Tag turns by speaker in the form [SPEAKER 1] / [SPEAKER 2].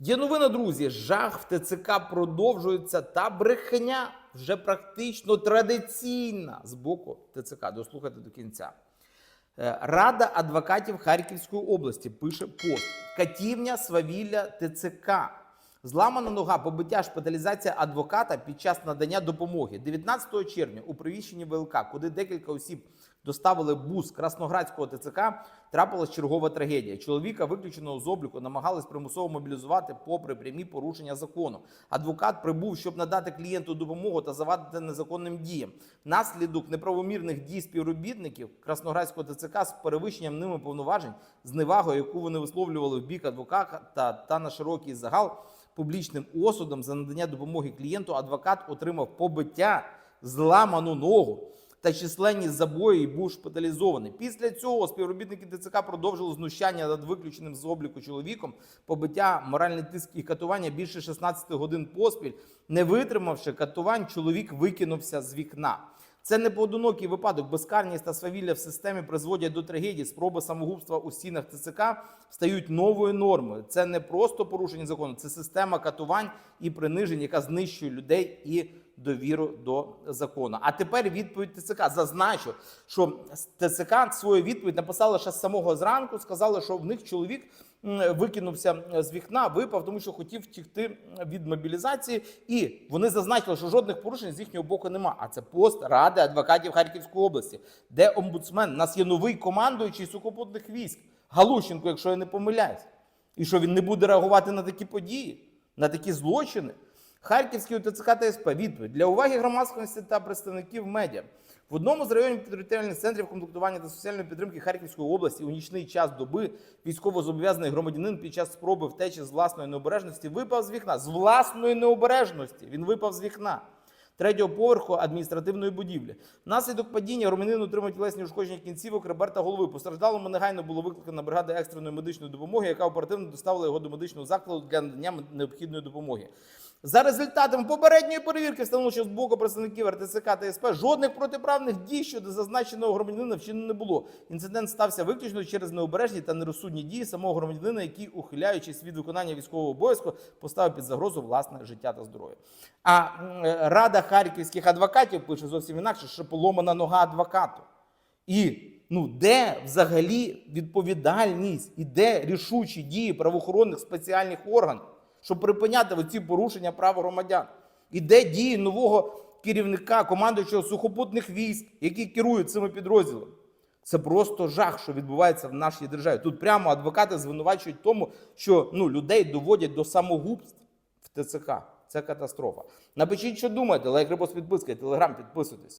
[SPEAKER 1] Є новина, друзі. Жах в ТЦК продовжується та брехня вже практично традиційна з боку ТЦК. Дослухайте до кінця. Е, Рада адвокатів Харківської області пише пост: Катівня свавілля ТЦК. Зламана нога, побиття, шпиталізація адвоката під час надання допомоги. 19 червня у приміщенні ВЛК, куди декілька осіб доставили бус Красноградського ТЦК, трапилась чергова трагедія. Чоловіка, виключеного з обліку, намагались примусово мобілізувати попри прямі порушення закону. Адвокат прибув, щоб надати клієнту допомогу та завадити незаконним діям. Наслідок неправомірних дій співробітників Красноградського ТЦК з перевищенням ними повноважень, зневагою, яку вони висловлювали в бік адвоката та, на широкий загал публічним осудом за надання допомоги клієнту, адвокат отримав побиття, зламану ногу та численні забої і був шпиталізований. Після цього співробітники ТЦК продовжили знущання над виключеним з обліку чоловіком, побиття, моральний тиск і катування більше 16 годин поспіль. Не витримавши катувань, чоловік викинувся з вікна. Це не поодинокий випадок. Безкарність та свавілля в системі призводять до трагедії. Спроби самогубства у стінах ТЦК стають новою нормою. Це не просто порушення закону, це система катувань і принижень, яка знищує людей і довіру до закону. А тепер відповідь ТЦК. Зазначу, що ТЦК свою відповідь написала ще з самого зранку. Сказали, що в них чоловік викинувся з вікна, випав, тому що хотів втікти від мобілізації. І вони зазначили, що жодних порушень з їхнього боку нема. А це пост Ради адвокатів Харківської області, де омбудсмен У нас є новий командуючий сухопутних військ Галущенко, якщо я не помиляюсь, і що він не буде реагувати на такі події, на такі злочини. Харківський УТЦК та відповідь для уваги громадськості та представників медіа. В одному з районів територіальних центрів комплектування та соціальної підтримки Харківської області у нічний час доби військовозобов'язаний громадянин під час спроби втечі з власної необережності випав з вікна. З власної необережності він випав з вікна третього поверху адміністративної будівлі. Внаслідок падіння громадянин отримав тілесні ушкодження кінцівок, ребер та голови. Постраждалому негайно було викликана бригада екстреної медичної допомоги, яка оперативно доставила його до медичного закладу для надання необхідної допомоги. За результатами попередньої перевірки встановлено, що з боку представників РТЦК та СП жодних протиправних дій щодо зазначеного громадянина вчинено не було. Інцидент стався виключно через необережні та нерозсудні дії самого громадянина, який, ухиляючись від виконання військового обов'язку, поставив під загрозу власне життя та здоров'я. А рада харківських адвокатів пише зовсім інакше, що поломана нога адвокату. І ну, де взагалі відповідальність і де рішучі дії правоохоронних спеціальних органів, щоб припиняти оці порушення прав громадян? І де дії нового керівника, командуючого сухопутних військ, які керують цими підрозділами? Це просто жах, що відбувається в нашій державі. Тут прямо адвокати звинувачують тому, що ну, людей доводять до самогубств в ТЦК. Це катастрофа. Напишіть, що думаєте, лайк, репост, підписка, телеграм, підписуйтесь.